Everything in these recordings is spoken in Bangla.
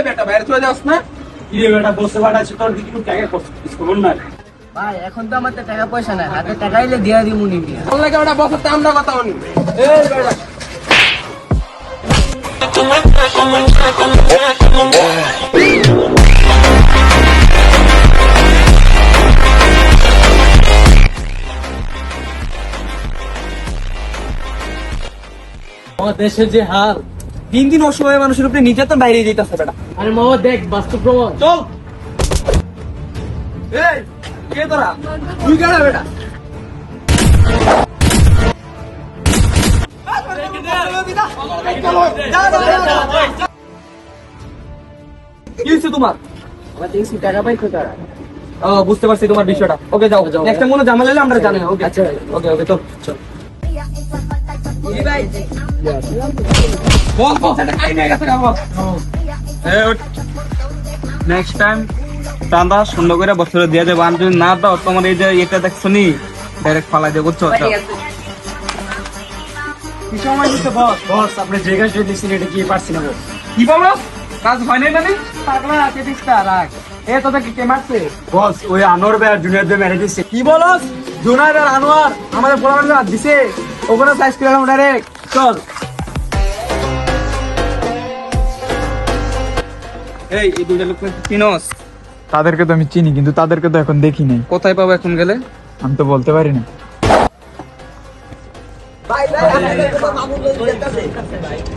এই বেটা বাইরে চলে যাস না। কিরে বেটা বসে বাড়াচ্ছে তোর দিকে টাকা খবর না। ভাই এখন তো আমার টাকা পয়সা নাই হাতে টাকা এলে দিয়া দিব নিবি তোর লাগে বেটা বসতে আমরা কথা বলি। এই বেটা। আমার দেশের যে হাল দিন দিন অসহায় মানুষের উপরে নির্যাতন বাইরে যেতেছে বেটা। আরে মামা দেখ বাস্তব প্রমাণ। চল। এই কে তোরা? তুই কেডা বেটা? তোমার? টাকা পাই কোথায়? ও বুঝতে পারছি তোমার বিষয়টা। ওকে যাও। যাও। নেক্সট টাইম মনে ঝামেলা হলে আমরা জানি ওকে। আচ্ছা। ওকে ওকে তো চল। বল বল সেটা খাই নিয়ে গেছে বল নেক্সট টাইম চাঁদা সুন্দর করে বছরে দিয়ে দেবো। আর যদি না দাও তোমার এই যে এটা দেখছ নি ডাইরেক্ট ফালাই দেবো বুঝছ? কি সময় দিতে বস? বস আপনি যে কাজ দিচ্ছেন এটা কি পারছি না কি বলো? কাজ হয় নাই মানে? পাগলা আছে দিস্তা রাখ এ তোদের কে মারছে? বস ওই আনোয়ার ভাই আর জুনিয়র ভাই মেরে দিচ্ছে। কি বলস জুনাইদ আর আনোয়ার আমাদের পোলাপান দিছে। ওখানে সাইজ করে ডাইরেক্ট চল। এই এই দুইটা লোক চিনস? তাদেরকে তো আমি চিনি কিন্তু তাদেরকে তো এখন দেখি নাই। কোথায় পাবো এখন গেলে? আমি তো বলতে পারি না।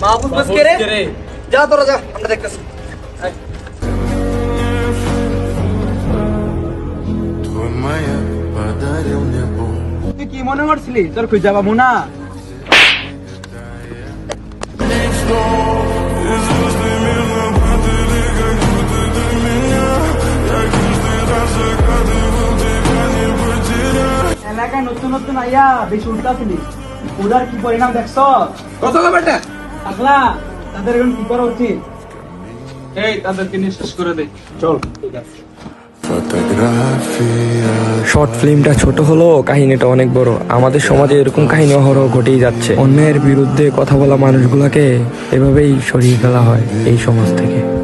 মাহবুব যা তোরা যা আমরা দেখতেছি। কি মনে করছিলি? তোর খুঁজে পাবো না। নতুন নতুন আইয়া বেশি উঠতেছিলি ওদের কি পরিণাম দেখছ? কথা তাদের এখন কি করা উচিত? এই তাদেরকে নিঃশেষ করে দে। চল। ঠিক আছে। শর্ট ফিল্মটা ছোট হলো কাহিনীটা অনেক বড়। আমাদের সমাজে এরকম কাহিনী অহরহ ঘটেই যাচ্ছে। অন্যের বিরুদ্ধে কথা বলা মানুষগুলোকে এভাবেই সরিয়ে ফেলা হয় এই সমাজ থেকে।